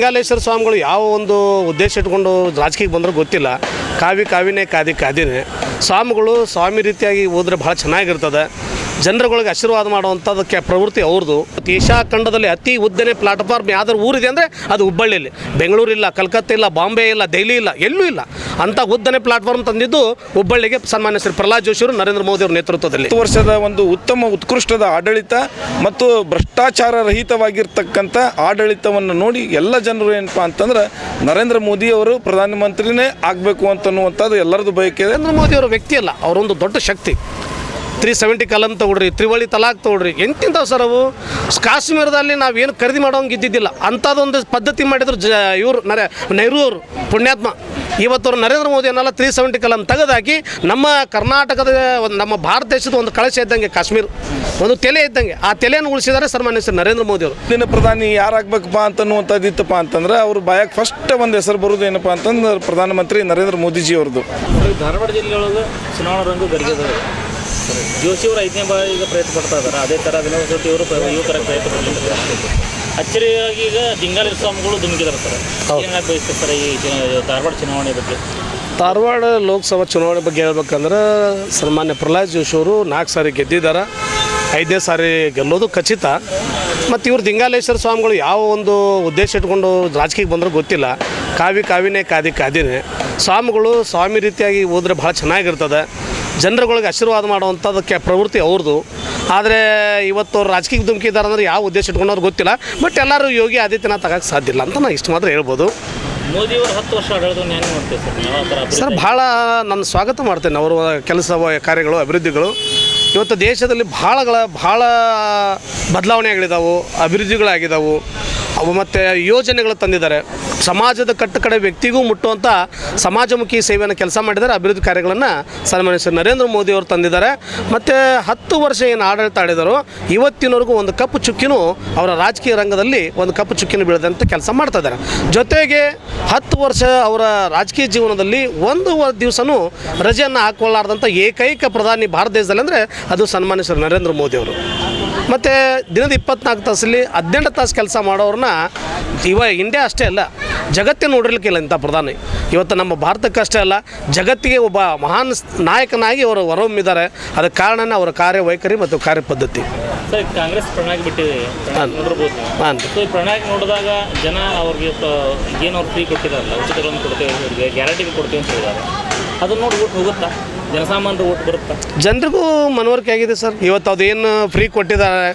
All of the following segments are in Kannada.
ಲಿಂಗಾಲೇಶ್ವರ ಸ್ವಾಮಿಗಳು ಯಾವ ಒಂದು ಉದ್ದೇಶ ಇಟ್ಕೊಂಡು ರಾಜಕೀಯಕ್ಕೆ ಬಂದರೂ ಗೊತ್ತಿಲ್ಲ. ಕಾವಿ ಕಾವಿನೇ, ಕಾದಿ ಕಾದಿನೇ. ಸ್ವಾಮಿಗಳು ಸ್ವಾಮಿ ರೀತಿಯಾಗಿ ಹೋದ್ರೆ ಭಾಳ ಚೆನ್ನಾಗಿರ್ತದೆ. ಜನರುಗಳಿಗೆ ಆಶೀರ್ವಾದ ಮಾಡುವಂಥದಕ್ಕೆ ಪ್ರವೃತ್ತಿ ಅವ್ರದ್ದು ಏಷ್ಯಾ ಖಂಡದಲ್ಲಿ ಅತಿ ಉದ್ದನೆ ಪ್ಲಾಟ್ಫಾರ್ಮ್ ಯಾವ್ದಾದ್ರು ಊರಿದೆ ಅಂದರೆ ಅದು ಹುಬ್ಬಳ್ಳಿಯಲ್ಲಿ ಬೆಂಗಳೂರು ಇಲ್ಲ, ಕಲ್ಕತ್ತಾ ಇಲ್ಲ, ಬಾಂಬೆ ಇಲ್ಲ, ದೆಹಲಿ ಇಲ್ಲ, ಎಲ್ಲೂ ಇಲ್ಲ. ಅಂಥ ಉದ್ದನೆ ಪ್ಲಾಟ್ಫಾರ್ಮ್ ತಂದಿದ್ದು ಹುಬ್ಬಳ್ಳಿಗೆ ಸನ್ಮಾನ್ಯ ಶ್ರೀ ಪ್ರಹ್ಲಾದ್ ಜೋಶಿಯವರು ನರೇಂದ್ರ ಮೋದಿ ಅವರ ನೇತೃತ್ವದಲ್ಲಿ. ವರ್ಷದ ಒಂದು ಉತ್ತಮ ಉತ್ಕೃಷ್ಟದ ಆಡಳಿತ ಮತ್ತು ಭ್ರಷ್ಟಾಚಾರ ರಹಿತವಾಗಿರ್ತಕ್ಕಂಥ ಆಡಳಿತವನ್ನು ನೋಡಿ ಎಲ್ಲ ಜನರು ಏನಪ್ಪ ಅಂತಂದ್ರೆ ನರೇಂದ್ರ ಮೋದಿ ಅವರು ಪ್ರಧಾನಮಂತ್ರಿನೇ ಆಗಬೇಕು ಅಂತನ್ನುವಂಥದ್ದು ಎಲ್ಲರದ್ದು ಬಯಕೆ ನರೇಂದ್ರ ಮೋದಿ ಅವರ ವ್ಯಕ್ತಿ ಅಲ್ಲ, ಅವರೊಂದು ದೊಡ್ಡ ಶಕ್ತಿ. ತ್ರೀ ಸೆವೆಂಟಿ ಕಲಂ ತೊಗೊಳ್ರಿ ತ್ರಿವಳಿ ತಲಾಕ್ ತೊಗೊಳ್ರಿ. ಎಂತಿಂತ ಸರ್ ಅವು? ಕಾಶ್ಮೀರದಲ್ಲಿ ನಾವೇನು ಖರೀದಿ ಮಾಡೋಂಗೆ ಇದ್ದಿದ್ದಿಲ್ಲ. ಅಂಥದ್ದೊಂದು ಪದ್ಧತಿ ಮಾಡಿದ್ರು ಜ ಇವರು ನರ ನೆಹರು ಅವರು ಪುಣ್ಯಾತ್ಮ. ಇವತ್ತು ಅವ್ರು ನರೇಂದ್ರ ಮೋದಿ ಏನಲ್ಲ ತ್ರೀ ಸೆವೆಂಟಿ ಕಲಂ ತೆಗೆದಾಕಿ ನಮ್ಮ ಕರ್ನಾಟಕದ ಒಂದು ನಮ್ಮ ಭಾರತ ದೇಶದ ಒಂದು ಕಳಶ ಇದ್ದಂಗೆ ಕಾಶ್ಮೀರ. ಒಂದು ತೆಲೆ ಇದ್ದಂಗೆ. ಆ ತೆಲೆಯನ್ನು ಉಳಿಸಿದ್ದಾರೆ ಸನ್ಮಾನ್ಯ ಸರ್ ನರೇಂದ್ರ ಮೋದಿ ಅವರು. ನಿನ್ನ ಪ್ರಧಾನಿ ಯಾರಾಗಬೇಕಪ್ಪ ಅಂತನ್ನುವಂಥದ್ದು ಇತ್ತಪ್ಪ ಅಂತಂದ್ರೆ ಅವರು ಬಾಯಕ್ಕೆ ಫಸ್ಟ್ ಒಂದು ಹೆಸರು ಬರೋದು ಏನಪ್ಪ ಅಂತಂದ್ರೆ ಪ್ರಧಾನಮಂತ್ರಿ ನರೇಂದ್ರ ಮೋದಿಜಿ ಅವ್ರದ್ದು. ಧಾರವಾಡ ಜಿಲ್ಲೆಯೊಳಗೆ ಚುನಾವಣಾ ರಂಗು ಗರಿಗೆದ ಜೋಶಿ ಅವರು ಐದನೇ ಬಾರಿ ಈಗ ಪ್ರಯತ್ನ ಪಡ್ತಾ ಇದ್ದಾರೆ ಅದೇ ಥರ ವಿನೋದ್ ಶೆಟ್ಟಿ ಅವರು ಯುವಕರ ಪ್ರಯತ್ನ ಪಡ್ತಾರೆ ಅಚ್ಚರಿಯಾಗಿ ಈಗ ದಿಂಗಾಲಿ ಸ್ವಾಮಿಗಳು ಧುಮುಕಿದ್ದಾರೆ ಸರ್. ಏನಾಗಿ ಬಯಸ್ತಾರೆ ಸರ್ ಈ ಧಾರವಾಡ ಚುನಾವಣೆ ಬಗ್ಗೆ? ಧಾರವಾಡ ಲೋಕಸಭಾ ಚುನಾವಣೆ ಬಗ್ಗೆ ಹೇಳ್ಬೇಕಂದ್ರೆ ಸನ್ಮಾನ್ಯ ಪ್ರಹ್ಲಾದ್ ಜೋಶಿ ಅವರು ನಾಲ್ಕು ಸಾರಿ ಗೆದ್ದಿದ್ದಾರೆ. ಐದನೇ ಸಾರಿ ಗೆಲ್ಲೋದು ಖಚಿತ. ಮತ್ತು ಇವರು ದಿಂಗಾಲೇಶ್ವರ ಸ್ವಾಮಿಗಳು ಯಾವ ಒಂದು ಉದ್ದೇಶ ಇಟ್ಕೊಂಡು ರಾಜಕೀಯಕ್ಕೆ ಬಂದರೂ ಗೊತ್ತಿಲ್ಲ. ಕಾವಿ ಕಾವಿನೇ ಕಾದಿ ಕಾದಿನೇ. ಸ್ವಾಮಿಗಳು ಸ್ವಾಮಿ ರೀತಿಯಾಗಿ ಹೋದ್ರೆ ಭಾಳ ಚೆನ್ನಾಗಿರ್ತದೆ. ಜನರುಗಳಿಗೆ ಆಶೀರ್ವಾದ ಮಾಡುವಂಥದ್ದಕ್ಕೆ ಪ್ರವೃತ್ತಿ ಅವ್ರದ್ದು. ಆದರೆ ಇವತ್ತು ಅವ್ರು ರಾಜಕೀಯಕ್ಕೆ ಧುಮುಕಿದ್ದಾರೆ ಅಂದ್ರೆ ಯಾವ ಉದ್ದೇಶ ಇಟ್ಕೊಂಡವ್ರು ಗೊತ್ತಿಲ್ಲ. ಬಟ್ ಎಲ್ಲರೂ ಯೋಗಿ ಆದಿತ್ಯನಾಥ್ ತಗೋಕ್ಕೆ ಸಾಧ್ಯ ಇಲ್ಲ ಅಂತ ನಾನು ಇಷ್ಟು ಮಾತ್ರ ಹೇಳ್ಬೋದು. ಮೋದಿಯವರು ಹತ್ತು ವರ್ಷ ಸರ್ ಭಾಳ ನನ್ನ ಸ್ವಾಗತ ಮಾಡ್ತೇನೆ ಅವರ ಕೆಲಸ ಕಾರ್ಯಗಳು ಅಭಿವೃದ್ಧಿಗಳು. ಇವತ್ತು ದೇಶದಲ್ಲಿ ಭಾಳಗಳ ಭಾಳ ಬದಲಾವಣೆಗಳಿದ್ದಾವೆ ಅಭಿವೃದ್ಧಿಗಳಾಗಿದ್ದಾವೆ ಮತ್ತು ಯೋಜನೆಗಳು ತಂದಿದ್ದಾರೆ. ಸಮಾಜದ ಕಟ್ಟ ಕಡೆ ವ್ಯಕ್ತಿಗೂ ಮುಟ್ಟುವಂಥ ಸಮಾಜಮುಖಿ ಸೇವೆಯನ್ನು ಕೆಲಸ ಮಾಡಿದ್ದಾರೆ, ಅಭಿವೃದ್ಧಿ ಕಾರ್ಯಗಳನ್ನು ಸನ್ಮಾನ್ಯ ಶ್ರೀ ನರೇಂದ್ರ ಮೋದಿ ಅವರು ತಂದಿದ್ದಾರೆ. ಮತ್ತು ಹತ್ತು ವರ್ಷ ಏನು ಆಡಳಿತ ಆಡಿದರು, ಇವತ್ತಿನವರೆಗೂ ಒಂದು ಕಪ್ಪು ಚುಕ್ಕಿನೂ ಅವರ ರಾಜಕೀಯ ರಂಗದಲ್ಲಿ ಒಂದು ಕಪ್ಪು ಚುಕ್ಕಿನ ಬೀಳದಂಥ ಕೆಲಸ ಮಾಡ್ತಾ ಇದ್ದಾರೆ. ಜೊತೆಗೆ ಹತ್ತು ವರ್ಷ ಅವರ ರಾಜಕೀಯ ಜೀವನದಲ್ಲಿ ಒಂದು ದಿವಸನೂ ರಜೆಯನ್ನು ಹಾಕೊಳ್ಳಾರ್ದಂಥ ಏಕೈಕ ಪ್ರಧಾನಿ ಭಾರತ ದೇಶದಲ್ಲಿ ಅಂದರೆ ಅದು ಸನ್ಮಾನ್ಯ ಶ್ರೀ ನರೇಂದ್ರ ಮೋದಿ ಅವರು. ಮತ್ತು ದಿನದ ಇಪ್ಪತ್ನಾಲ್ಕು ತಾಸಲ್ಲಿ ಹದಿನೆಂಟು ತಾಸು ಕೆಲಸ ಮಾಡೋರನ್ನ ಇವ ಇಂಡಿಯಾ ಅಷ್ಟೇ ಅಲ್ಲ ಜಗತ್ತಿನ ನೋಡಿರ್ಲಿಕ್ಕಿಲ್ಲ ಇಂಥ ಪ್ರಧಾನಿ. ಇವತ್ತು ನಮ್ಮ ಭಾರತಕ್ಕೆ ಅಷ್ಟೇ ಅಲ್ಲ ಜಗತ್ತಿಗೆ ಒಬ್ಬ ಮಹಾನ್ ನಾಯಕನಾಗಿ ಅವರು ಹೊರಹೊಮ್ಮಿದ್ದಾರೆ. ಅದಕ್ಕೆ ಕಾರಣನೇ ಅವರ ಕಾರ್ಯವೈಖರಿ ಮತ್ತು ಕಾರ್ಯಪದ್ಧತಿ. ಸರ್ ಕಾಂಗ್ರೆಸ್ ಪ್ರಣಾಗಿ ಬಿಟ್ಟಿದೆ. ಸೊ ನೋಡಿದಾಗ ಜನ ಅವ್ರಿಗೆ ಏನು ಅವ್ರು ಫ್ರೀ ಕೊಟ್ಟಿದ್ದಾರಲ್ಲ ಉಚಿತಗಳನ್ನು ಕೊಡ್ತೇವೆ ಗ್ಯಾರಂಟಿ ಕೊಡ್ತೀವಿ ಅಂತ ಹೇಳಿದ್ದಾರೆ. ಅದನ್ನು ನೋಡ್ಬಿಟ್ಟು ಹೋಗುತ್ತಾ? ಜನರಿಗೂ ಮನವರಿಕೆ ಆಗಿದೆ ಸರ್. ಇವತ್ತು ಅದೇನು ಫ್ರೀ ಕೊಟ್ಟಿದ್ದಾರೆ.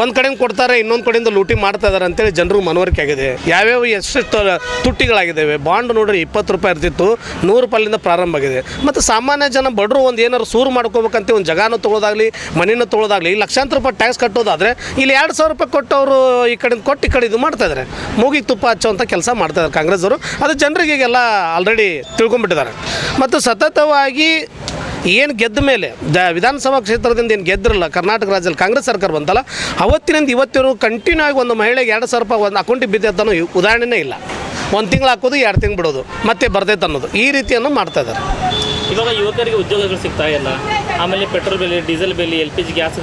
ಒಂದು ಕಡೆಯಿಂದ ಕೊಡ್ತಾರೆ, ಇನ್ನೊಂದು ಕಡೆಯಿಂದ ಲೂಟಿ ಮಾಡ್ತಾ ಇದ್ದಾರೆ ಅಂತೇಳಿ ಜನರಿಗೂ ಮನವರಿಕೆ ಆಗಿದೆ. ಯಾವ್ಯಾವ ಎಷ್ಟೆಷ್ಟು ತುಟ್ಟಿಗಳಾಗಿದ್ದಾವೆ? ಬಾಂಡ್ ನೋಡ್ರಿ ಇಪ್ಪತ್ತು ರೂಪಾಯಿ ಇರ್ತಿತ್ತು ನೂರು ರೂಪಾಯಿಲಿಂದ ಪ್ರಾರಂಭ ಆಗಿದೆ. ಮತ್ತು ಸಾಮಾನ್ಯ ಜನ ಬಡರು ಒಂದು ಏನಾರು ಸೂರು ಮಾಡ್ಕೋಬೇಕಂತ, ಒಂದು ಜಗಾನ ತೊಗೊಳೋದಾಗಲಿ ಮನೆಯನ್ನು ತೊಗೊಳೋದಾಗಲಿ ಲಕ್ಷಾಂತರ ರೂಪಾಯಿ ಟ್ಯಾಕ್ಸ್ ಕಟ್ಟೋದಾದರೆ, ಇಲ್ಲಿ ಎರಡು ಸಾವಿರ ರೂಪಾಯಿ ಕೊಟ್ಟು ಅವರು ಈ ಕಡೆಯಿಂದ ಕೊಟ್ಟು ಈ ಕಡೆ ಇದು ಮಾಡ್ತಾ ಇದ್ದಾರೆ ಮೂಗಿಗೆ ತುಪ್ಪ ಹಚ್ಚೋವಂಥ ಕೆಲಸ ಮಾಡ್ತಾ ಇದ್ದಾರೆ ಕಾಂಗ್ರೆಸ್ ಅವರು ಅದು ಜನರಿಗೆ ಈಗೆಲ್ಲ ಆಲ್ರೆಡಿ ತಿಳ್ಕೊಂಬಿಟ್ಟಿದ್ದಾರೆ ಮತ್ತು ಸತತವಾಗಿ ಏನು ಗೆದ್ದ ಮೇಲೆ ದ ವಿಧಾನಸಭಾ ಕ್ಷೇತ್ರದಿಂದ ಏನು ಗೆದ್ದಿರಲ್ಲ, ಕರ್ನಾಟಕ ರಾಜ್ಯದಲ್ಲಿ ಕಾಂಗ್ರೆಸ್ ಸರ್ಕಾರ ಬಂತಲ್ಲ, ಅವತ್ತಿನಿಂದ ಇವತ್ತಿನ ಕಂಟಿನ್ಯೂ ಆಗಿ ಒಂದು ಮಹಿಳೆಗೆ ಎರಡು ಸಾವಿರ ರೂಪಾಯಿ ಒಂದು ಅಕೌಂಟಿಗೆ ಅನ್ನೋ ಉದಾಹರಣೆನೇ ಇಲ್ಲ. ಒಂದು ತಿಂಗಳು ಹಾಕೋದು, ಎರಡು ತಿಂಗಳು ಬಿಡೋದು, ಮತ್ತೆ ಬರ್ತೈತೆ ಅನ್ನೋದು. ಈ ರೀತಿಯನ್ನು ಮಾಡ್ತಾ ಇದ್ದಾರೆ. ಇವಾಗ ಯುವಕರಿಗೆ ಉದ್ಯೋಗಗಳು ಸಿಗ್ತಾ ಇಲ್ಲ. ಆಮೇಲೆ ಪೆಟ್ರೋಲ್ ಬೆಲೆ ಡೀಸೆಲ್ ಬೆಲೆ ಎಲ್ ಪಿ ಜಿ ಗ್ಯಾಸ್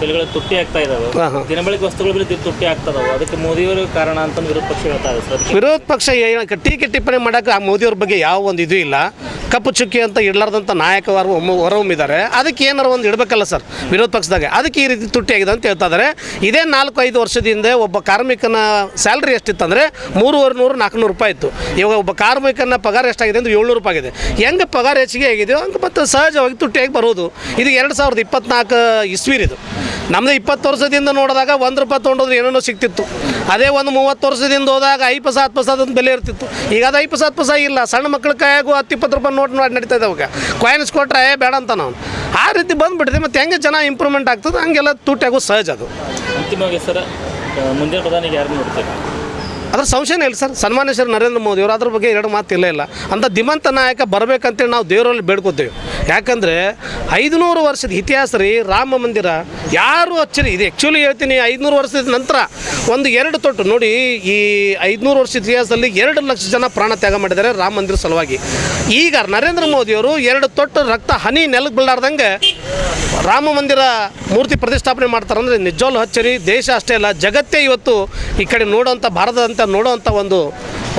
ಬೆಲೆಗಳು ತುಟ್ಟಿ ಆಗ್ತಾ ಇದಾವೆ. ದಿನಬಳಕೆ ವಸ್ತುಗಳ ಬೆಲೆ ತುಟ್ಟಿ ಆಗ್ತಾ ಇದಾವೆ. ಅದಕ್ಕೆ ಮೋದಿಯವರು ಕಾರಣ ಅಂತ ವಿರೋಧ ಪಕ್ಷ ಹೇಳ್ತಾ ಇದೆ ಸರ್. ವಿರೋಧ ಪಕ್ಷ ಟೀಕೆ ಟಿಪ್ಪಣಿ ಮಾಡೋಕೆ ಆ ಮೋದಿಯವ್ರ ಬಗ್ಗೆ ಯಾವ ಒಂದು ಇದು ಇಲ್ಲ. ಕಪ್ಪು ಚುಕ್ಕಿ ಅಂತ ಇಡ್ಲಾರ್ದಂಥ ನಾಯಕರು ಒಮ್ಮ ಹೊರಹೊಮ್ಮಿದ್ದಾರೆ. ಅದಕ್ಕೆ ಏನಾರು ಒಂದು ಇಡಬೇಕಲ್ಲ ಸರ್ ವಿರೋಧ ಪಕ್ಷದಾಗ. ಅದಕ್ಕೆ ಈ ರೀತಿ ತುಟ್ಟಿ ಆಗಿದೆ ಅಂತ ಹೇಳ್ತಾ ಇದ್ದಾರೆ ಇದೇ ನಾಲ್ಕು ಐದು ವರ್ಷದ ಹಿಂದೆ ಒಬ್ಬ ಕಾರ್ಮಿಕನ ಸ್ಯಾಲ್ರಿ ಎಷ್ಟಿತ್ತಂದರೆ ಮೂರುವರೆ ನೂರು ನಾಲ್ಕುನೂರು ರೂಪಾಯಿ ಇತ್ತು. ಇವಾಗ ಒಬ್ಬ ಕಾರ್ಮಿಕನ ಪಗಾರ ಎಷ್ಟಾಗಿದೆ ಅಂದರೆ ಏಳ್ನೂರು ರೂಪಾಯಿ ಆಗಿದೆ. ಹೆಂಗೆ ಪಗಾರ ಹೆಚ್ಚಿಗೆ ಆಗಿದೆಯೋ ಹಂಗೆ ಮತ್ತು ಸಹಜವಾಗಿ ತುಟ್ಟಿಯಾಗಿ ಬರೋದು. ಇದು ಎರಡು ಸಾವಿರದ ಇಪ್ಪತ್ನಾಲ್ಕು ಇಸ್ವಿರಿದು ನಮ್ಮದು ಇಪ್ಪತ್ತು ವರ್ಷದಿಂದ ನೋಡಿದಾಗ ಒಂದು ರೂಪಾಯಿ ತೊಗೊಂಡೋದ್ರೆ ಏನೇನೋ ಸಿಗ್ತಿತ್ತು. ಅದೇ ಒಂದು ಮೂವತ್ತು ವರ್ಷದಿಂದ ಹೋದಾಗ ಐದು ಪಸ ಹತ್ತು ಪಸ ಬೆಲೆ ಇರ್ತಿತ್ತು. ಈಗ ಅದು ಐದು ಪಸ ಹತ್ತು ಪಸ ಇಲ್ಲ. ಸಣ್ಣ ಮಕ್ಳ ಕೈಯಾಗೂ ಹತ್ತು ಇಪ್ಪತ್ತು ರೂಪಾಯಿ ನೋಟ್ ನೋಡಿ ನಡೀತಾ ಇದ್ದಾವಾಗ ಕಾಯಿನ್ಸ್ ಕೊಟ್ಟರೆ ಬೇಡ ಅಂತ ನಾವು. ಆ ರೀತಿ ಬಂದುಬಿಟ್ಟಿದೆ. ಮತ್ತು ಹೆಂಗೆ ಜನ ಇಂಪ್ರೂವ್ಮೆಂಟ್ ಆಗ್ತದೆ? ಹಂಗೆಲ್ಲ ತುಟ್ಟಾಗೋ ಸಹಜ ಅದು. ಅಂತಿಮವಾಗಿ ಸರ್ ಮುಂದಿನ ಪ್ರಧಾನಿಗೆ ಯಾರು ನೋಡ್ತೀವಿ ಅದ್ರ ಸಂಶಯನೇ ಇಲ್ಲ ಸರ್. ಸನ್ಮಾನ್ಯ ಶ್ರೀ ನರೇಂದ್ರ ಮೋದಿ ಅವರು ಅದ್ರ ಬಗ್ಗೆ ಎರಡು ಮಾತು ಇಲ್ಲ. ಇಲ್ಲ ಅಂತ ದಿಮಂತ ನಾಯಕ ಬರಬೇಕಂತೇಳಿ ನಾವು ದೇವರಲ್ಲಿ ಬೇಡ್ಕೋತೀವಿ. ಯಾಕಂದರೆ ಐದುನೂರು ವರ್ಷದ ಇತಿಹಾಸ ರೀ ರಾಮ ಮಂದಿರ. ಯಾರು ಅಚ್ಚರಿ? ಇದು ಆ್ಯಕ್ಚುಲಿ ಹೇಳ್ತೀನಿ, ಐದುನೂರು ವರ್ಷದ ನಂತರ ಒಂದು ಎರಡು ತೊಟ್ಟು. ನೋಡಿ, ಈ ಐದುನೂರು ವರ್ಷದ ಇತಿಹಾಸದಲ್ಲಿ ಎರಡು ಲಕ್ಷ ಜನ ಪ್ರಾಣ ತ್ಯಾಗ ಮಾಡಿದ್ದಾರೆ ರಾಮ ಮಂದಿರ ಸಲುವಾಗಿ. ಈಗ ನರೇಂದ್ರ ಮೋದಿಯವರು ಎರಡು ತೊಟ್ಟು ರಕ್ತ, ಹನಿ ನೆಲಕ್ಕೆ ಬೀಳಾರ್ದಂಗೆ ರಾಮ ಮಂದಿರ ಮೂರ್ತಿ ಪ್ರತಿಷ್ಠಾಪನೆ ಮಾಡ್ತಾರಂದ್ರೆ ನಿಜವಾಗ್ಲೂ ಹಚ್ಚರಿ ದೇಶ ಅಷ್ಟೇ ಅಲ್ಲ, ಜಗತ್ತೇ ಇವತ್ತು ಈ ಕಡೆ ನೋಡೋವಂಥ ಭಾರತದಂತ ನೋಡೋವಂಥ ಒಂದು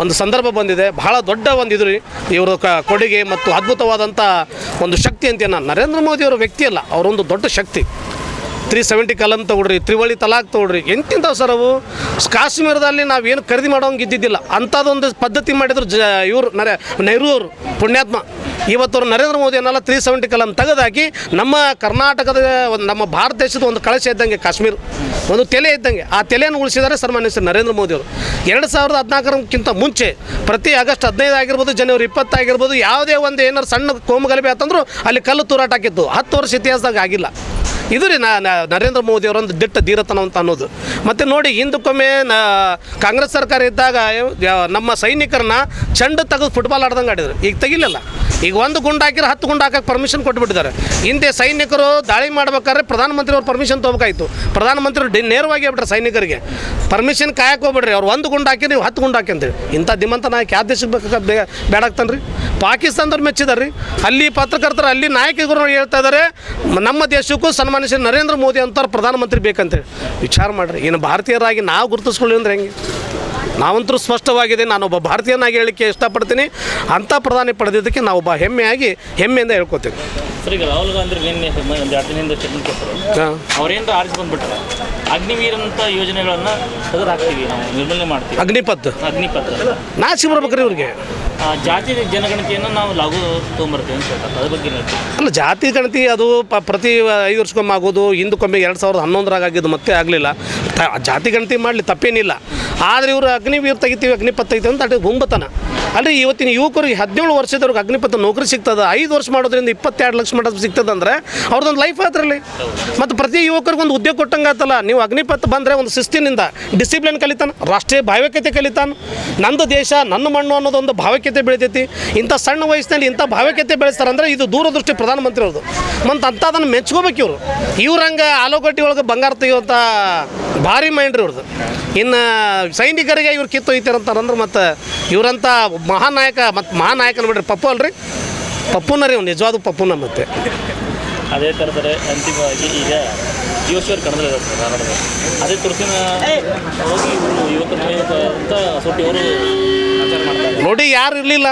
ಒಂದು ಸಂದರ್ಭ ಬಂದಿದೆ. ಬಹಳ ದೊಡ್ಡ ಒಂದು ಇದು ರೀ. ಇವರು ಕೊಡುಗೆ ಮತ್ತು ಅದ್ಭುತವಾದಂಥ ಒಂದು ಶಕ್ತಿ ಅಂತ ನರೇಂದ್ರ ಮೋದಿ ಅವರ ವ್ಯಕ್ತಿ ಅಲ್ಲ ಅವರೊಂದು ದೊಡ್ಡ ಶಕ್ತಿ. ತ್ರೀ ಸೆವೆಂಟಿ ಕಲಂ ತೊಗೊಡ್ರಿ ತ್ರಿವಳಿ ತಲಾಕ್ ತೊಗೊಡ್ರಿ ಎಂತಿಂಥವು ಸರ್ ಅವು? ಕಾಶ್ಮೀರದಲ್ಲಿ ನಾವೇನು ಖರೀದಿ ಮಾಡೋಂಗೆ ಇದ್ದಿದ್ದಿಲ್ಲ. ಅಂಥದ್ದೊಂದು ಪದ್ಧತಿ ಮಾಡಿದ್ರು ಜ, ಇವರು ನರ, ನೆಹರು ಅವರು, ಪುಣ್ಯಾತ್ಮ. ಇವತ್ತು ಅವ್ರು ನರೇಂದ್ರ ಮೋದಿ ಏನಲ್ಲ ತ್ರೀ ಸೆವೆಂಟಿ ಕಲಂ ತೆಗೆದಾಕಿ ನಮ್ಮ ಕರ್ನಾಟಕದ ಒಂದು, ನಮ್ಮ ಭಾರತ ದೇಶದ ಒಂದು ಕಳಶ ಇದ್ದಂಗೆ ಕಾಶ್ಮೀರ. ಒಂದು ತೆಲೆ ಇದ್ದಂಗೆ. ಆ ತಲೆಯನ್ನು ಉಳಿಸಿದ್ದಾರೆ ಸನ್ಮಾನ್ಯ ಸರ್ ನರೇಂದ್ರ ಮೋದಿ ಅವರು. ಎರಡು ಸಾವಿರದ ಹದಿನಾಲ್ಕರಕ್ಕಿಂತ ಮುಂಚೆ, ಪ್ರತಿ ಆಗಸ್ಟ್ ಹದಿನೈದು ಆಗಿರ್ಬೋದು, ಜನವರಿ ಇಪ್ಪತ್ತಾಗಿರ್ಬೋದು ಯಾವುದೇ ಒಂದು ಏನಾರು ಸಣ್ಣ ಕೋಮು ಗಲಭೆ ಆತಂದ್ರೂ ಅಲ್ಲಿ ಕಲ್ಲು ತೂರಾಟ ಹಾಕಿತ್ತು. ಹತ್ತು ವರ್ಷ ಇತಿಹಾಸದಾಗ ಆಗಿಲ್ಲ. ಇದು ರೀ ನರೇಂದ್ರ ಮೋದಿ ಅವರೊಂದು ದಿಟ್ಟ ಧೀರತನ ಅಂತ ಅನ್ನೋದು. ಮತ್ತು ನೋಡಿ, ಹಿಂದಕ್ಕೊಮ್ಮೆ ಕಾಂಗ್ರೆಸ್ ಸರ್ಕಾರ ಇದ್ದಾಗ ನಮ್ಮ ಸೈನಿಕರನ್ನ ಚಂಡ ತೆಗೆದು ಫುಟ್ಬಾಲ್ ಆಡ್ದಂಗೆ ಆಡಿದ್ರು. ಈಗ ತೆಗಿಲಿಲ್ಲ. ಈಗ ಒಂದು ಗುಂಡು ಹಾಕಿದ್ರೆ ಹತ್ತು ಗುಂಡು ಹಾಕಕ್ಕೆ ಪರ್ಮಿಷನ್ ಕೊಟ್ಬಿಟ್ಟಿದ್ದಾರೆ. ಹಿಂದೆ ಸೈನಿಕರು ದಾಳಿ ಮಾಡ್ಬೇಕಾದ್ರೆ ಪ್ರಧಾನಮಂತ್ರಿ ಅವ್ರು ಪರ್ಮಿಷನ್ ತೊಗೋಬೇಕಾಯ್ತು. ಪ್ರಧಾನಮಂತ್ರಿ ಡಿ ನೇರವಾಗಿ ಹೇಳ್ಬಿಟ್ರೆ ಸೈನಿಕರಿಗೆ ಪರ್ಮಿಷನ್ ಕಾಯಕ್ಕೆ ಹೋಗ್ಬಿಡ್ರಿ, ಅವ್ರು ಒಂದು ಗುಂಡು ಹಾಕಿ ನೀವು ಹತ್ತು ಗುಂಡು ಹಾಕಿ ಅಂತೇಳಿ ಇಂಥ ದಿಮಂತ ನಾಯಕ ಯಾವ ದೇಶಕ್ಕೆ ಬೇಕಾಗ ಬೇಡಾಗ್ತಾನೆ ರೀ ಪಾಕಿಸ್ತಾನದವ್ರು ಮೆಚ್ಚಿದಾರೆ ರೀ ಅಲ್ಲಿ ಪತ್ರಕರ್ತರು, ಅಲ್ಲಿ ನಾಯಕಿಗಳು ಹೇಳ್ತಾ ಇದ್ದಾರೆ ನಮ್ಮ ದೇಶಕ್ಕೂ ಸನ್ಮಾನಿಸಿದ ನರೇಂದ್ರ ಮೋದಿ ಅಂತವ್ರು ಪ್ರಧಾನಮಂತ್ರಿ ಬೇಕಂತೇಳಿ ವಿಚಾರ ಮಾಡಿರಿ, ಇನ್ನು ಭಾರತೀಯರಾಗಿ ನಾವು ಗುರುತಿಸ್ಕೊಳ್ಳಿ ಅಂದ್ರೆ ಹೆಂಗೆ? ನಾವಂತರೂ ಸ್ಪಷ್ಟವಾಗಿದೆ. ನಾನೊಬ್ಬ ಭಾರತೀಯನಾಗಿ ಹೇಳಲಿಕ್ಕೆ ಇಷ್ಟಪಡ್ತೀನಿ. ಅಂಥ ಪ್ರಧಾನಿ ಪಡೆದಿದ್ದಕ್ಕೆ ಒಬ್ಬ ಹೆಮ್ಮೆಯಾಗಿ ಹೆಮ್ಮೆಯಿಂದ ಹೇಳ್ಕೊತೀವಿ ಸರ್ ಈಗ ರಾಹುಲ್ ಗಾಂಧಿ ನಿನ್ನೆ ಒಂದು ಎರಡು ದಿನದಿಂದ ಸ್ಟೇಟ್ಮೆಂಟ್ ಕೊಟ್ಟರು ಅವರೇನು ಆರಿಸಿ ಬಂದ್ಬಿಟ್ರೆ. ಅಗ್ನಿವೀರ್ ಅಂತ ಯೋಜನೆಗಳನ್ನು ತೆಗೆದು ಹಾಕ್ತೀವಿ ನಾವು ನಿರ್ಮೂಲನೆ ಮಾಡ್ತೀವಿ. ಅಗ್ನಿಪತ್ ಅಗ್ನಿಪತ್ರ ನಾಚಿಕೆ ಬರ್ಬೇಕ್ರಿ ಇವ್ರಿಗೆ. ಜಾತಿ ಜನಗಣತಿಯನ್ನು ನಾವು ಲಾಗು ತೊಗೊಂಬರ್ತೀವಿ ಅಂತ ಹೇಳ್ತಾರೆ. ಅದ್ರ ಬಗ್ಗೆ ಅಲ್ಲ, ಜಾತಿ ಗಣತಿ ಅದು ಪ, ಪ್ರತಿ ಐದು ವರ್ಷಕ್ಕೊಮ್ಮೆ ಆಗೋದು, ಹಿಂದಕ್ಕೊಮ್ಮೆ ಎರಡು ಸಾವಿರದ ಹನ್ನೊಂದರಾಗ ಆಗಿದ್ದು ಮತ್ತೆ ಆಗಲಿಲ್ಲ. ಜಾತಿ ಗಣತಿ ಮಾಡಲಿ ತಪ್ಪೇನಿಲ್ಲ. ಆದರೆ ಇವರು ಅಗ್ನಿವೀರ್ ತೆಗಿತೀವಿ ಅಗ್ನಿಪತ್ ತೆಗಿತೀವಿ ಅಂತ ಅದೇ ಗುಂಬತನ. ಅಂದರೆ ಇವತ್ತಿನ ಯುವಕರಿಗೆ ಹದಿನೇಳು ವರ್ಷದವ್ರಿಗೆ ಅಗ್ನಿಪಥ ನೌಕರಿ ಸಿಗ್ತದೆ, ಐದು ವರ್ಷ ಮಾಡೋದ್ರಿಂದ ಇಪ್ಪತ್ತೆರಡು ಲಕ್ಷ ಮಟ್ಟ ಸಿಗ್ತದೆ ಅಂದರೆ ಅವ್ರದ್ದೊಂದು ಲೈಫ್ ಆದ್ರಲ್ಲಿ ಮತ್ತು ಪ್ರತಿ ಯುವಕರಿಗೆ ಒಂದು ಉದ್ಯೋಗ ಕೊಟ್ಟಂಗೆ ಆತಲ್ಲ, ನೀವು ಅಗ್ನಿಪಥ ಬಂದರೆ ಒಂದು ಶಿಸ್ತಿನಿಂದ ಡಿಸಿಪ್ಲಿನ್ ಕಲಿತಾನೆ, ರಾಷ್ಟ್ರೀಯ ಭಾವೈಕ್ಯತೆ ಕಲಿತಾನೆ. ನಂದು ದೇಶ, ನನ್ನ ಮಣ್ಣು ಅನ್ನೋದೊಂದು ಭಾವೈಕ್ಯತೆ ಬೆಳಿತೈತಿ, ಇಂಥ ಸಣ್ಣ ವಯಸ್ಸಿನಲ್ಲಿ ಇಂಥ ಭಾವೈಕ್ಯತೆ ಬೆಳೆಸ್ತಾರೆ ಅಂದರೆ ಇದು ದೂರದೃಷ್ಟಿ ಪ್ರಧಾನಮಂತ್ರಿ ಅವ್ರದ್ದು. ಮತ್ತು ಅಂಥದನ್ನು ಮೆಚ್ಕೋಬೇಕು ಇವರು. ಹಂಗೆ ಆಲೂಗಡ್ಡೆ ಒಳಗೆ ಬಂಗಾರ ತೆಗೆಯುವಂಥ ಭಾರಿ ಮೈಂಡ್ರಿ ಇವ್ರದ್ದು. ಇನ್ನು ಸೈನಿಕರಿಗೆ ಇವ್ರು ಕಿತ್ತು ಒಯ್ತಾರಂತಾರಂದ್ರೆ ಮತ್ತು ಇವರಂಥ ಮಹಾನಾಯಕ, ಮತ್ತು ಮಹಾನಾಯಕನ ಬಿಡ್ರಿ. ಪಪ್ಪು ಅಲ್ರಿ? ಪಪ್ಪುನ ರೀ ಅವ್ನು ನಿಜವಾದ ಪಪ್ಪುನ ಮತ್ತೆ. ಅದೇ ಥರದರೆ ಅಂತಿಮವಾಗಿ ಈಗ ಜೋಶಿಯವ್ರು ಕಣದಲ್ಲಿ ಧಾರವಾಡದಲ್ಲಿ ಅದೇ ತುರ್ಸಿನ ಹೋಗಿ ಯುವಕರ ಅಂತ ಸೊಟ್ಟಿ ಅವರು ನೋಡಿ ಯಾರು ಇರಲಿಲ್ಲ.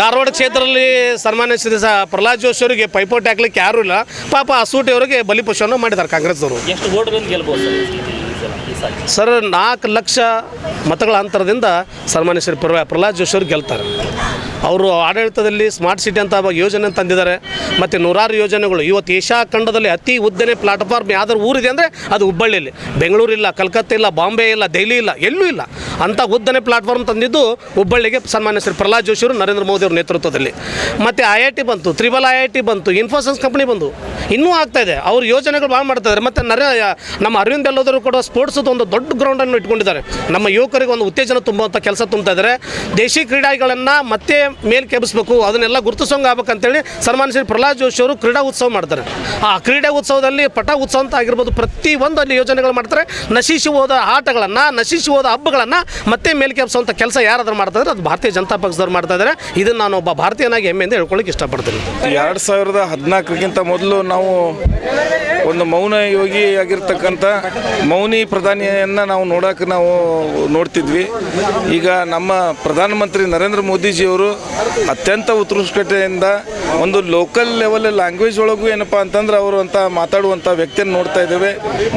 ಧಾರವಾಡ ಕ್ಷೇತ್ರದಲ್ಲಿ ಸನ್ಮಾನ್ಯ ಶ್ರೀ ಸ ಪ್ರಹ್ಲಾದ್ ಜೋಶಿ ಅವರಿಗೆ ಪೈಪೋಟಿ ಹಾಕ್ಲಿಕ್ಕೆ ಯಾರು ಇಲ್ಲ. ಪಾಪ ಅಸೂಟಿ ಅವರಿಗೆ ಬಲಿಪಶುವನ್ನು ಮಾಡಿದ್ದಾರೆ ಎಷ್ಟು ಓಟ್ಗಳಿಂದ ಗೆಲ್ಬೋದು ಸರ್ ನಾಲ್ಕು ಲಕ್ಷ ಮತಗಳ ಅಂತರದಿಂದ ಸನ್ಮಾನ್ಯ ಶ್ರೀ ಪ್ರ ಪ್ರಹ್ಲಾದ್ ಜೋಶಿ ಅವರು ಗೆಲ್ತಾರೆ. ಅವರು ಆಡಳಿತದಲ್ಲಿ ಸ್ಮಾರ್ಟ್ ಸಿಟಿ ಅಂತ ಯೋಜನೆ ತಂದಿದ್ದಾರೆ. ಮತ್ತು ನೂರಾರು ಯೋಜನೆಗಳು. ಇವತ್ತು ಏಷ್ಯಾ ಖಂಡದಲ್ಲಿ ಅತಿ ಉದ್ದನೆ ಪ್ಲಾಟ್ಫಾರ್ಮ್ ಯಾವ್ದಾದ್ರು ಊರಿದೆ ಅಂದರೆ ಅದು ಹುಬ್ಬಳ್ಳಿಯಲ್ಲಿ ಬೆಂಗಳೂರು ಇಲ್ಲ, ಕಲ್ಕತ್ತಾ ಇಲ್ಲ, ಬಾಂಬೆ ಇಲ್ಲ, ದೆಹಲಿ ಇಲ್ಲ, ಎಲ್ಲೂ ಇಲ್ಲ. ಅಂಥ ಉದ್ದನೆ ಪ್ಲಾಟ್ಫಾರ್ಮ್ ತಂದಿದ್ದು ಹುಬ್ಬಳ್ಳಿಗೆ ಸನ್ಮಾನ್ಯ ಶ್ರೀ ಪ್ರಹ್ಲಾದ್ ಜೋಶಿ ಅವರು, ನರೇಂದ್ರ ಮೋದಿ ಅವರ ನೇತೃತ್ವದಲ್ಲಿ. ಮತ್ತು ಐ ಐ ಟಿ ಬಂತು, ತ್ರಿಬಲ್ ಐ ಐ ಟಿ ಬಂತು, ಇನ್ಫೋಸಿಸ್ ಕಂಪ್ನಿ ಬಂದು. ಇನ್ನೂ ಆಗ್ತಾ ಇದೆ. ಅವ್ರ ಯೋಜನೆಗಳು ಭಾಳ ಮಾಡ್ತಾ ಇದ್ದಾರೆ ಮತ್ತು ನರೇ ನಮ್ಮ ಅರವಿಂದ್ ಎಲ್ಲೋದರು ಕೂಡ ಸ್ಪೋರ್ಟ್ಸದ್ದು ಒಂದು ದೊಡ್ಡ ಗ್ರೌಂಡನ್ನು ಇಟ್ಕೊಂಡಿದ್ದಾರೆ. ನಮ್ಮ ಯುವಕರಿಗೆ ಒಂದು ಉತ್ತೇಜನ ತುಂಬುವಂಥ ಕೆಲಸ ತುಂಬ್ತಾ ಇದ್ದಾರೆ ದೇಶಿ ಕ್ರೀಡೆಗಳನ್ನು ಮತ್ತೆ ಮೇಲ್ ಕೆಬ್ಬಿಸ್ಬೇಕು ಅದನ್ನೆಲ್ಲ ಗುರುತಿಸೋಂಗೆ ಆಗ್ಬೇಕಂತೇಳಿ ಸನ್ಮಾನ್ ಶ್ರೀ ಪ್ರಹ್ಲಾದ್ ಜೋಶಿ ಅವರು ಕ್ರೀಡಾ ಉತ್ಸವ ಮಾಡ್ತಾರೆ. ಆ ಕ್ರೀಡೆ ಉತ್ಸವದಲ್ಲಿ ಪಟ ಉತ್ಸವ ಅಂತ ಆಗಿರ್ಬೋದು, ಪ್ರತಿ ಒಂದು ಅಲ್ಲಿ ಯೋಜನೆಗಳು ಮಾಡ್ತಾರೆ. ನಶಿಸಿ ಹೋದ ಆಟಗಳನ್ನು, ನಶಿಸಿ ಹೋದ ಹಬ್ಬಗಳನ್ನು ಮತ್ತೆ ಮೇಲೆ ಕೆಲಸ ಯಾರಾದ್ರೂ ಮಾಡ್ತಾ ಅದು ಭಾರತೀಯ ಜನತಾ ಪಕ್ಷದವ್ರು ಮಾಡ್ತಾ ಇದ್ದಾರೆ ಇದನ್ನು ನಾನು ಒಬ್ಬ ಭಾರತೀಯನಾಗಿ ಹೆಮ್ಮೆಯಿಂದ ಹೇಳ್ಕೊಳ್ಳಿಕ್ಕೆ ಇಷ್ಟಪಡ್ತೀನಿ. ಎರಡು ಸಾವಿರದ ಹದಿನಾಲ್ಕರಿಗಿಂತ ಮೊದಲು ನಾವು ಒಂದು ಮೌನ ಯೋಗಿ ಆಗಿರ್ತಕ್ಕಂಥ ಮೌನಿ ಪ್ರಧಾನಿಯನ್ನು ನಾವು ನೋಡೋಕೆ ನಾವು ನೋಡ್ತಿದ್ವಿ. ಈಗ ನಮ್ಮ ಪ್ರಧಾನಮಂತ್ರಿ ನರೇಂದ್ರ ಮೋದಿಜಿಯವರು ಅತ್ಯಂತ ಉತ್ಕೃಷ್ಟತೆಯಿಂದ ಒಂದು ಲೋಕಲ್ ಲೆವೆಲ್ ಲ್ಯಾಂಗ್ವೇಜ್ ಒಳಗೂ ಏನಪ್ಪ ಅಂತಂದ್ರೆ ಅವರು ಅಂತ ಮಾತಾಡುವಂಥ ವ್ಯಕ್ತಿಯನ್ನು ನೋಡ್ತಾ ಇದ್ದೇವೆ.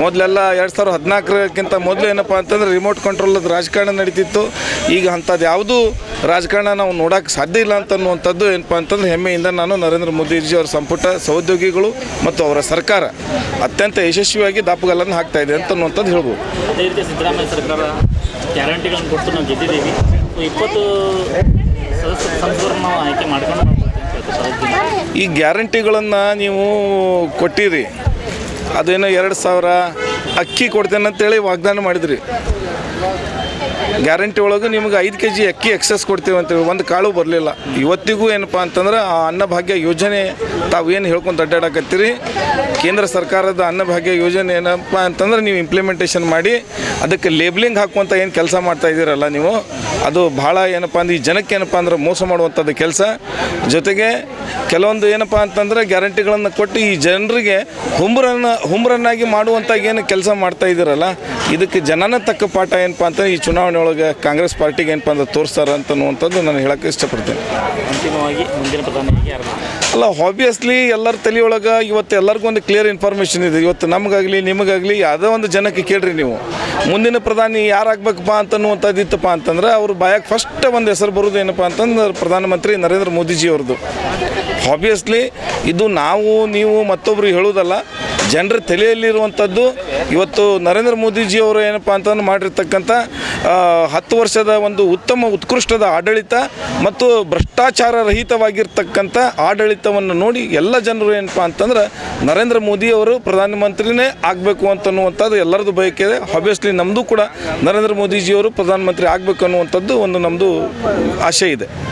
ಮೊದಲೆಲ್ಲ ಎರಡು ಸಾವಿರದ ಹದಿನಾಲ್ಕರಕ್ಕಿಂತ ಮೊದಲು ಏನಪ್ಪ ಅಂತಂದ್ರೆ ರಿಮೋಟ್ ಕಂಟ್ರೋಲದ ರಾಜಕಾರಣ ನಡೀತಿತ್ತು. ಈಗ ಅಂಥದ್ದು ಯಾವುದೂ ರಾಜಕಾರಣ ನಾವು ನೋಡೋಕೆ ಸಾಧ್ಯ ಇಲ್ಲ ಅಂತ ಅನ್ನುವಂಥದ್ದು ಏನಪ್ಪ ಅಂತಂದ್ರೆ ಹೆಮ್ಮೆಯಿಂದ ನಾನು ನರೇಂದ್ರ ಮೋದಿಜಿ ಅವರ ಸಂಪುಟ, ಸಹೋದ್ಯೋಗಿಗಳು ಮತ್ತು ಅವರ ಸರ್ಕಾರ ಅತ್ಯಂತ ಯಶಸ್ವಿಯಾಗಿ ದಾಪುಗಾಲನ್ನು ಹಾಕ್ತಾ ಇದೆ ಅಂತ ಅನ್ನುವಂಥದ್ದು ಹೇಳ್ಬೋದು. ಅದೇ ರೀತಿ ಸಿದ್ದರಾಮಯ್ಯ ಸರ್ಕಾರ ಗ್ಯಾರಂಟಿಗಳನ್ನು ಕೊಟ್ಟು ನಾವು ಗೆದ್ದಿದ್ದೀವಿ. ಇಪ್ಪತ್ತು ಈ ಗ್ಯಾರಂಟಿಗಳನ್ನು ನೀವು ಕೊಟ್ಟಿರಿ. ಅದೇನೋ ಎರಡು ಸಾವಿರ ಅಕ್ಕಿ ಕೊಡ್ತೇನೆ ಅಂತೇಳಿ ವಾಗ್ದಾನ ಮಾಡಿದ್ರಿ. ಗ್ಯಾರಂಟಿ ಒಳಗೆ ನಿಮ್ಗೆ ಐದು ಕೆ ಜಿ ಅಕ್ಕಿ ಎಕ್ಸಸ್ ಕೊಡ್ತೀವಿ ಅಂತೇಳಿ, ಒಂದು ಕಾಳು ಬರಲಿಲ್ಲ. ಇವತ್ತಿಗೂ ಏನಪ್ಪ ಅಂತಂದ್ರೆ ಆ ಅನ್ನಭಾಗ್ಯ ಯೋಜನೆ ತಾವು ಏನು ಹೇಳ್ಕೊಂಡು ಅಡ್ಡಾಡಕತ್ತೀರಿ? ಕೇಂದ್ರ ಸರ್ಕಾರದ ಅನ್ನಭಾಗ್ಯ ಯೋಜನೆ ಏನಪ್ಪ ಅಂತಂದ್ರೆ ನೀವು ಇಂಪ್ಲಿಮೆಂಟೇಷನ್ ಮಾಡಿ ಅದಕ್ಕೆ ಲೇಬ್ಲಿಂಗ್ ಹಾಕುವಂಥ ಏನು ಕೆಲಸ ಮಾಡ್ತಾ ಇದ್ದೀರಲ್ಲ ನೀವು? ಅದು ಭಾಳ ಏನಪ್ಪ ಅಂದ್ರೆ ಈ ಜನಕ್ಕೆ ಏನಪ್ಪ ಅಂದ್ರೆ ಮೋಸ ಮಾಡುವಂಥದ್ದು ಕೆಲಸ. ಜೊತೆಗೆ ಕೆಲವೊಂದು ಏನಪ್ಪ ಅಂತಂದ್ರೆ ಗ್ಯಾರಂಟಿಗಳನ್ನು ಕೊಟ್ಟು ಈ ಜನರಿಗೆ ಹುಂಬ್ರನ್ನ, ಹುಂಬರನ್ನಾಗಿ ಮಾಡುವಂಥ ಏನು ಕೆಲಸ ಮಾಡ್ತಾ ಇದ್ದೀರಲ್ಲ, ಇದಕ್ಕೆ ಜನನ ತಕ್ಕ ಪಾಠ ಏನಪ್ಪ ಅಂತಂದ್ರೆ ಈ ಚುನಾವಣೆ ಒಳಗೆ ಕಾಂಗ್ರೆಸ್ ಪಾರ್ಟಿಗೆ ಏನಪ್ಪ ಅಂದ್ರೆ ತೋರಿಸ್ತಾರೆ ಅಂತನ್ನುವಂಥದ್ದು ನಾನು ಹೇಳಕ್ಕೆ ಇಷ್ಟಪಡ್ತೇನೆ. ಅಂತಿಮವಾಗಿ ಮುಂದಿನ ಅಲ್ಲ ಹಾಬಿಯಸ್ಲಿ ಎಲ್ಲರ ತಲೆಯೊಳಗೆ ಇವತ್ತು ಎಲ್ಲರಿಗೂ ಒಂದು ಕ್ಲಿಯರ್ ಇನ್ಫಾರ್ಮೇಷನ್ ಇದೆ. ಇವತ್ತು ನಮಗಾಗಲಿ, ನಿಮಗಾಗಲಿ ಯಾವುದೋ ಒಂದು ಜನಕ್ಕೆ ಕೇಳ್ರಿ ನೀವು. ಮುಂದಿನ ಪ್ರಧಾನಿ ಯಾರಾಗಬೇಕಪ್ಪ ಅಂತನ್ನುವಂಥದ್ದು ಇತ್ತಪ್ಪ ಅಂತಂದ್ರೆ, ಅವ್ರ ಬಾಯಾಗ ಫಸ್ಟ್ ಒಂದು ಹೆಸರು ಬರೋದು ಏನಪ್ಪ ಅಂತಂದ್ರೆ ಪ್ರಧಾನಮಂತ್ರಿ ನರೇಂದ್ರ ಮೋದಿಜಿ ಅವ್ರದ್ದು. ಆಬ್ವಿಯಸ್ಲಿ ಇದು ನಾವು, ನೀವು ಮತ್ತೊಬ್ಬರು ಹೇಳೋದಲ್ಲ ಜನರ ತಲೆಯಲ್ಲಿರುವಂಥದ್ದು ಇವತ್ತು ನರೇಂದ್ರ ಮೋದಿಜಿ ಅವರು ಏನಪ್ಪ ಅಂತಂದು ಮಾಡಿರ್ತಕ್ಕಂಥ ಹತ್ತು ವರ್ಷದ ಒಂದು ಉತ್ತಮ ಉತ್ಕೃಷ್ಟದ ಆಡಳಿತ ಮತ್ತು ಭ್ರಷ್ಟಾಚಾರ ರಹಿತವಾಗಿರ್ತಕ್ಕಂಥ ಆಡಳಿತವನ್ನು ನೋಡಿ ಎಲ್ಲ ಜನರು ಏನಪ್ಪ ಅಂತಂದ್ರೆ ನರೇಂದ್ರ ಮೋದಿ ಅವರು ಪ್ರಧಾನಮಂತ್ರಿನೇ ಆಗಬೇಕು ಅಂತನ್ನುವಂಥದ್ದು ಎಲ್ಲರದ್ದು ಬಯಕೆ ಇದೆ. ಆಬ್ವಿಯಸ್ಲಿ ನಮ್ಮದು ಕೂಡ ನರೇಂದ್ರ ಮೋದಿಜಿಯವರು ಪ್ರಧಾನಮಂತ್ರಿ ಆಗಬೇಕು ಅನ್ನುವಂಥದ್ದು ಒಂದು ನಮ್ಮದು ಆಶೆ ಇದೆ.